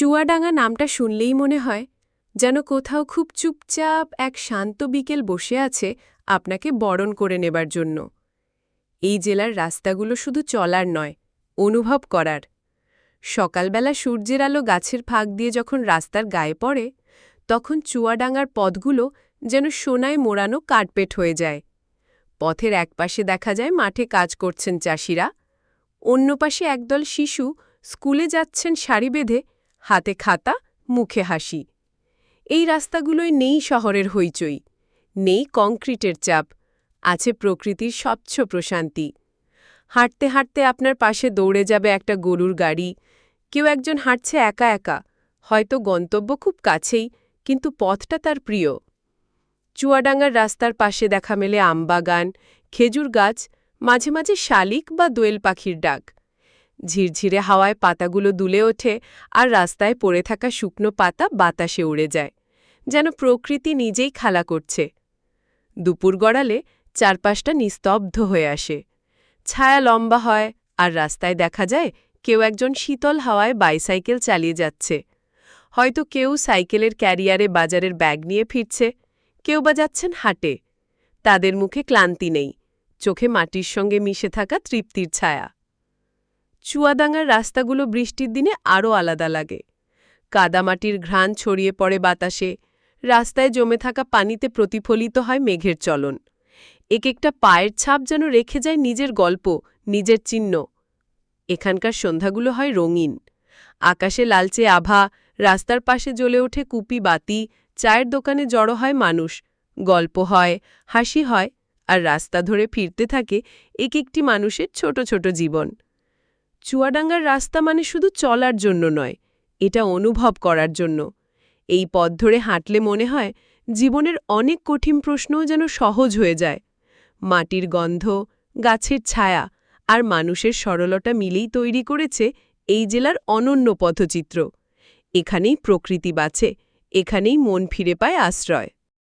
চুয়াডাঙ্গা নামটা শুনলেই মনে হয় যেন কোথাও খুব চুপচাপ এক শান্ত বিকেল বসে আছে আপনাকে বরণ করে নেবার জন্য। এই জেলার রাস্তাগুলো শুধু চলার নয়, অনুভব করার। সকালবেলা সূর্যের আলো গাছের ফাঁক দিয়ে যখন রাস্তার গায়ে পড়ে, তখন চুয়াডাঙ্গার পথগুলো যেন সোনায় মোড়ানো কার্পেট হয়ে যায়। পথের একপাশে দেখা যায় মাঠে কাজ করছেন চাষিরা, অন্য পাশে একদল শিশু স্কুলে যাচ্ছেন সারি বেঁধে হাতে খাতা, মুখে হাসি। এই রাস্তাগুলোয় নেই শহরের হইচই, নেই কংক্রিটের চাপ, আছে প্রকৃতির স্বচ্ছ প্রশান্তি। হাঁটতে হাঁটতে আপনার পাশে দৌড়ে যাবে একটা গরুর গাড়ি। কেউ একজন হাঁটছে একা একা, হয়তো গন্তব্য খুব কাছেই, কিন্তু পথটা তার প্রিয়। চুয়াডাঙ্গার রাস্তার পাশে দেখা মেলে আমবাগান, খেজুর গাছ, মাঝে মাঝে শালিক বা দোয়েল পাখির ডাক। ঝিরঝিরে হাওয়ায় পাতাগুলো দুলে ওঠে আর রাস্তায় পড়ে থাকা শুকনো পাতা বাতাসে উড়ে যায়, যেন প্রকৃতি নিজেই খালা করছে। দুপুর গড়ালে চারপাশটা নিস্তব্ধ হয়ে আসে। ছায়া লম্বা হয় আর রাস্তায় দেখা যায় কেউ একজন শীতল হাওয়ায় বাইসাইকেল চালিয়ে যাচ্ছে। হয়তো কেউ সাইকেলের ক্যারিয়ারে বাজারের ব্যাগ নিয়ে ফিরছে, কেউ বা যাচ্ছেন হাটে। তাদের মুখে ক্লান্তি নেই, চোখে মাটির সঙ্গে মিশে থাকা তৃপ্তির ছায়া। চুয়াদাঙ্গার রাস্তাগুলো বৃষ্টির দিনে আরও আলাদা লাগে। কাদামাটির ঘ্রাণ ছড়িয়ে পড়ে বাতাসে, রাস্তায় জমে থাকা পানিতে প্রতিফলিত হয় মেঘের চলন। এক একটা পায়ের ছাপ যেন রেখে যায় নিজের গল্প, নিজের চিহ্ন। এখানকার সন্ধ্যাগুলো হয় রঙিন। আকাশে লালচে আভা, রাস্তার পাশে জ্বলে ওঠে কুপি বাতি, চায়ের দোকানে জড়ো হয় মানুষ। গল্প হয়, হাসি হয়, আর রাস্তা ধরে ফিরতে থাকে এক একটি মানুষের ছোট ছোট জীবন। চুয়াডাঙ্গার রাস্তা মানে শুধু চলার জন্য নয়, এটা অনুভব করার জন্য। এই পথ ধরে হাঁটলে মনে হয় জীবনের অনেক কঠিন প্রশ্নও যেন সহজ হয়ে যায়। মাটির গন্ধ, গাছের ছায়া আর মানুষের সরলতা মিলেই তৈরি করেছে এই জেলার অনন্য পথচিত্র। এখানেই প্রকৃতি বাঁচে, এখানেই মন ফিরে পায় আশ্রয়।